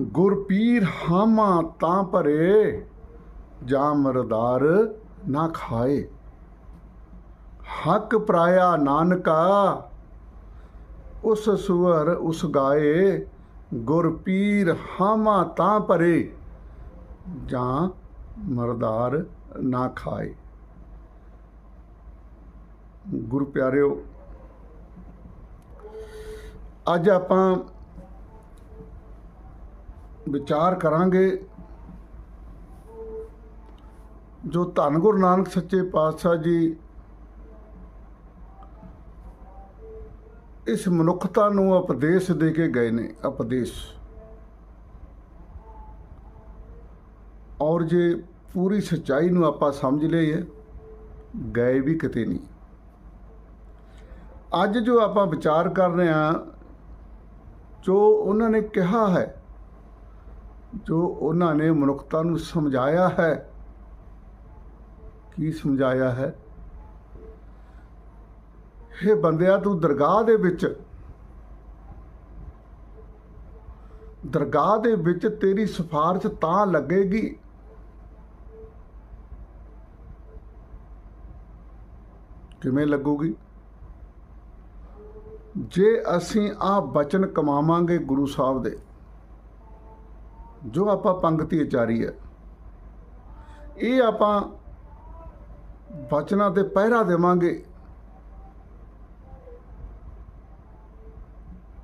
ਗੁਰਪੀਰ ਹਾਮਾ ਤਾਂ ਭਰੇ ਜਾਂ ਮਰਦਾਰ ਨਾ ਖਾਏ। ਹੱਕ ਪ੍ਰਾਇਆ ਨਾਨਕਾ, ਉਸ ਸੁਵਰ ਉਸ ਗਾਏ। ਗੁਰਪੀਰ ਹਾਮਾ ਤਾਂ ਭਰੇ, ਜਾਂ ਮਰਦਾਰ ਨਾ ਖਾਏ। ਗੁਰੂ ਪਿਆਰਿਓ, ਅੱਜ ਆਪਾਂ ਵਿਚਾਰ ਕਰਾਂਗੇ। ਜੋ ਧੰਨ ਗੁਰੂ ਨਾਨਕ ਸੱਚੇ ਪਾਤਸ਼ਾਹ ਜੀ ਇਸ ਮਨੁੱਖਤਾ ਨੂੰ ਉਪਦੇਸ਼ ਦੇ ਕੇ ਗਏ ਨੇ, ਉਪਦੇਸ਼। ਔਰ ਜੇ ਪੂਰੀ ਸੱਚਾਈ ਨੂੰ ਆਪਾਂ ਸਮਝ ਲਈਏ, ਗਏ ਵੀ ਕਿਤੇ ਨਹੀਂ। ਅੱਜ ਜੋ ਆਪਾਂ ਵਿਚਾਰ ਕਰ ਰਹੇ ਹਾਂ, ਜੋ ਉਹਨਾਂ ਨੇ ਕਿਹਾ ਹੈ ਜੋ ਉਹਨਾਂ ਨੇ ਮਨੁੱਖਤਾ ਨੂੰ ਸਮਝਾਇਆ ਹੈ, ਕੀ ਸਮਝਾਇਆ ਹੈ? ਇਹ ਬੰਦਿਆ, ਤੂੰ ਦਰਗਾਹ ਦੇ ਵਿੱਚ, ਦਰਗਾਹ ਦੇ ਵਿੱਚ ਤੇਰੀ ਸਿਫਾਰਿਸ਼ ਤਾਂ ਲੱਗੇਗੀ। ਕਿਵੇਂ ਲੱਗੂਗੀ? ਜੇ ਅਸੀਂ ਆਹ ਬਚਨ ਕਮਾਵਾਂਗੇ ਗੁਰੂ ਸਾਹਿਬ ਦੇ ਜੋ ਆਪਾਂ ਪੰਗਤੀ ਉਚਾਰੀ ਹੈ, ਇਹ ਆਪਾਂ ਬਚਨਾਂ ਤੇ ਪਹਿਰਾ ਦੇਵਾਂਗੇ।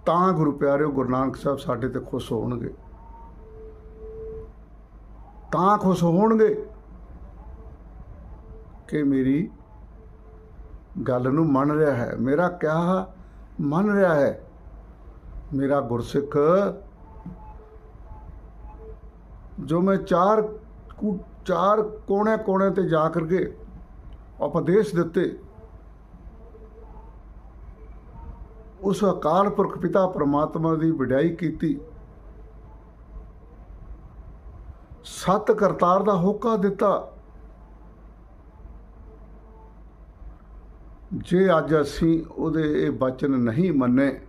ਤਾਂ ਗੁਰੂ ਪਿਆਰਿਓ, ਗੁਰੂ ਨਾਨਕ ਸਾਹਿਬ ਸਾਡੇ ਤੇ ਖੁਸ਼ ਹੋਣਗੇ। ਤਾਂ ਖੁਸ਼ ਹੋਣਗੇ ਕਿ ਮੇਰੀ ਗੱਲ ਨੂੰ ਮੰਨ ਰਿਹਾ ਹੈ। ਮੇਰਾ ਕਿਹਾ ਮੰਨ ਰਿਹਾ ਹੈ। ਮੇਰਾ ਗੁਰਸਿੱਖ ਜੋ ਮੈਂ ਚਾਰ ਕੁ- ਚਾਰ ਕੋਨੇ ਕੋਨੇ ਤੇ ਜਾ ਕਰਕੇ ਉਪਦੇਸ਼ ਦਿੱਤੇ, ਉਸ ਅਕਾਲ ਪੁਰਖ ਪਿਤਾ ਪ੍ਰਮਾਤਮਾ ਦੀ ਵਡਿਆਈ ਕੀਤੀ। ਸਤ ਕਰਤਾਰ ਦਾ ਹੋਕਾ ਦਿੱਤਾ। ਜੇ ਅੱਜ ਅਸੀਂ ਉਹਦੇ ਇਹ ਬਚਨ ਨਹੀਂ ਮੰਨੇ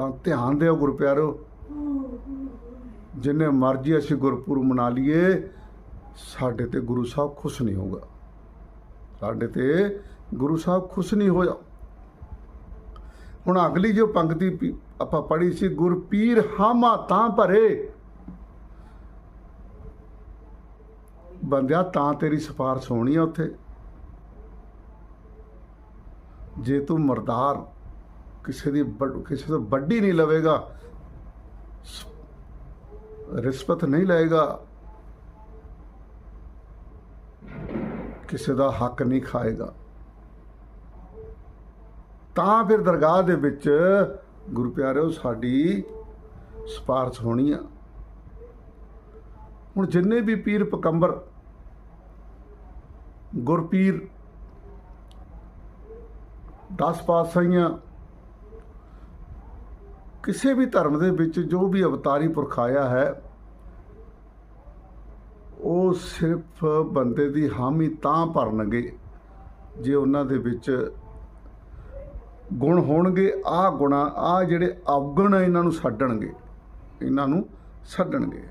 ਤਾਂ ਧਿਆਨ ਦਿਓ ਗੁਰੂ ਪਿਆਰੋ ਜਿੰਨੇ ਮਰਜ਼ੀ ਅਸੀਂ ਗੁਰਪੁਰਬ ਮਨਾ ਲਈਏ, ਸਾਡੇ ਤੇ ਗੁਰੂ ਸਾਹਿਬ ਖੁਸ਼ ਨਹੀਂ ਹੋਊਗਾ। ਸਾਡੇ ਤੇ ਗੁਰੂ ਸਾਹਿਬ ਖੁਸ਼ ਨਹੀਂ ਹੋਇਆ। ਹੁਣ ਅਗਲੀ ਜੋ ਪੰਕਤੀ ਆਪਾਂ ਪੜ੍ਹੀ ਸੀ, ਗੁਰਪੀਰ ਹਾਮਾ ਤਾਂ ਭਰੇ। ਬੰਦਿਆ, ਤਾਂ ਤੇਰੀ ਸਿਫਾਰਿਸ਼ ਹੋਣੀ ਆ ਉੱਥੇ। ਜੇ ਤੂੰ ਮਰਦਾਰ ਕਿਸੇ ਦੀ ਵੱਡ- ਕਿਸੇ ਤੋਂ ਵੱਡੀ ਨਹੀਂ ਲਵੇਗਾ। ਰਿਸ਼ਵਤ ਨਹੀਂ ਲਏਗਾ। ਕਿਸੇ ਦਾ ਹੱਕ ਨਹੀਂ ਖਾਏਗਾ। ਤਾਂ ਫਿਰ ਦਰਗਾਹ ਦੇ ਵਿੱਚ ਗੁਰੂ ਪਿਆਰਿਓ, ਸਾਡੀ ਸਿਫਾਰਿਸ਼ ਹੋਣੀ ਆ। ਹੁਣ ਜਿੰਨੇ ਵੀ ਪੀਰ ਪਕੰਬਰ ਗੁਰਪੀਰ 10 ਪਾਤਸ਼ਾਹੀਆਂ ਕਿਸੇ ਵੀ ਧਰਮ ਦੇ ਵਿੱਚ ਜੋ ਵੀ ਅਵਤਾਰੀ ਪੁਰਖ ਆਇਆ ਹੈ, ਉਹ ਸਿਰਫ ਬੰਦੇ ਦੀ ਹਾਮੀ ਤਾਂ ਭਰਨਗੇ ਜੇ ਉਹਨਾਂ ਦੇ ਵਿੱਚ ਗੁਣ ਹੋਣਗੇ ਆ ਗੁਣਾ ਆ ਜਿਹੜੇ ਅਵਗੁਣ ਇਹਨਾਂ ਨੂੰ ਛੱਡਣਗੇ, ਇਹਨਾਂ ਨੂੰ ਛੱਡਣਗੇ।